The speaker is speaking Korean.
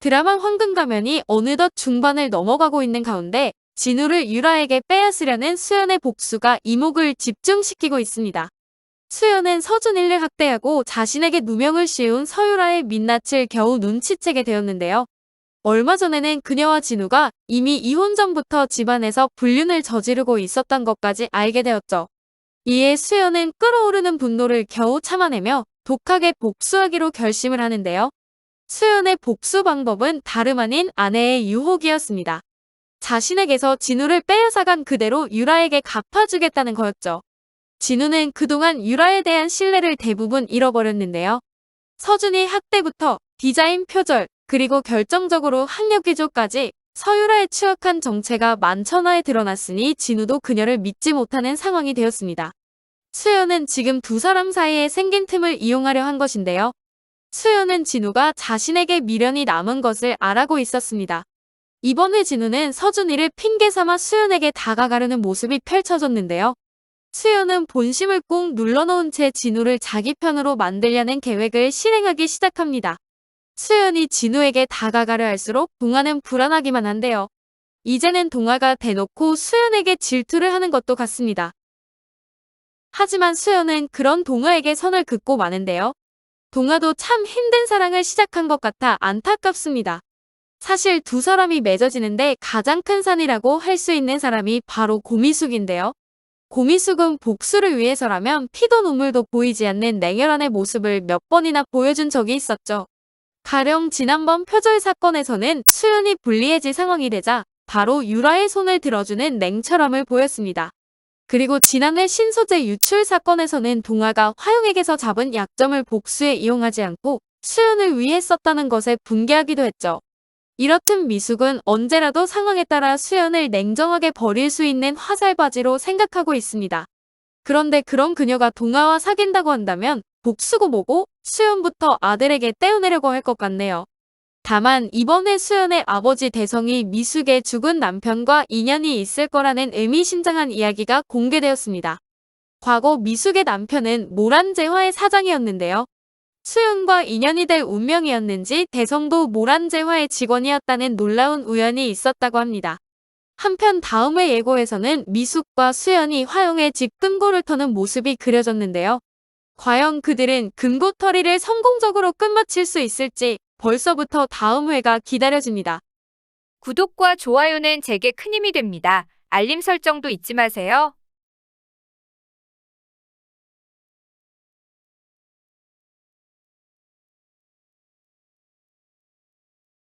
드라마 황금가면이 어느덧 중반을 넘어가고 있는 가운데 진우를 유라에게 빼앗으려는 수연의 복수가 이목을 집중시키고 있습니다. 수연은 서준이를 학대하고 자신에게 누명을 씌운 서유라의 민낯을 겨우 눈치채게 되었는데요. 얼마 전에는 그녀와 진우가 이미 이혼 전부터 집안에서 불륜을 저지르고 있었던 것까지 알게 되었죠. 이에 수연은 끓어오르는 분노를 겨우 참아내며 독하게 복수하기로 결심을 하는데요. 수연의 복수 방법은 다름 아닌 아내의 유혹이었습니다. 자신에게서 진우를 빼앗아간 그대로 유라에게 갚아주겠다는 거였죠. 진우는 그동안 유라에 대한 신뢰를 대부분 잃어버렸는데요. 서준이 학대부터 디자인 표절, 그리고 결정적으로 학력기조까지 서유라의 추악한 정체가 만천하에 드러났으니 진우도 그녀를 믿지 못하는 상황이 되었습니다. 수연은 지금 두 사람 사이에 생긴 틈을 이용하려 한 것인데요. 수연은 진우가 자신에게 미련이 남은 것을 알아고 있었습니다. 이번에 진우는 서준이를 핑계 삼아 수연에게 다가가려는 모습이 펼쳐졌는데요. 수연은 본심을 꾹 눌러놓은 채 진우를 자기 편으로 만들려는 계획을 실행하기 시작합니다. 수연이 진우에게 다가가려 할수록 동화는 불안하기만 한데요. 이제는 동화가 대놓고 수연에게 질투를 하는 것도 같습니다. 하지만 수연은 그런 동화에게 선을 긋고 마는데요. 동화도 참 힘든 사랑을 시작한 것 같아 안타깝습니다. 사실 두 사람이 맺어지는데 가장 큰 산이라고 할 수 있는 사람이 바로 고미숙인데요. 고미숙은 복수를 위해서라면 피도 눈물도 보이지 않는 냉혈한의 모습을 몇 번이나 보여준 적이 있었죠. 가령 지난번 표절 사건에서는 수연이 불리해질 상황이 되자 바로 유라의 손을 들어주는 냉철함을 보였습니다. 그리고 지난해 신소재 유출 사건에서는 동아가 화용에게서 잡은 약점을 복수에 이용하지 않고 수연을 위해 썼다는 것에 분개하기도 했죠. 이렇듯 미숙은 언제라도 상황에 따라 수연을 냉정하게 버릴 수 있는 화살바지로 생각하고 있습니다. 그런데 그런 그녀가 동아와 사귄다고 한다면 복수고 뭐고 수연부터 아들에게 떼어내려고 할 것 같네요. 다만 이번에 수연의 아버지 대성이 미숙의 죽은 남편과 인연이 있을 거라는 의미심장한 이야기가 공개되었습니다. 과거 미숙의 남편은 모란재화의 사장이었는데요. 수연과 인연이 될 운명이었는지 대성도 모란재화의 직원이었다는 놀라운 우연이 있었다고 합니다. 한편 다음의 예고에서는 미숙과 수연이 화용의 집 금고를 터는 모습이 그려졌는데요. 과연 그들은 금고털이를 성공적으로 끝마칠 수 있을지 벌써부터 다음 회가 기다려집니다. 구독과 좋아요는 제게 큰 힘이 됩니다. 알림 설정도 잊지 마세요.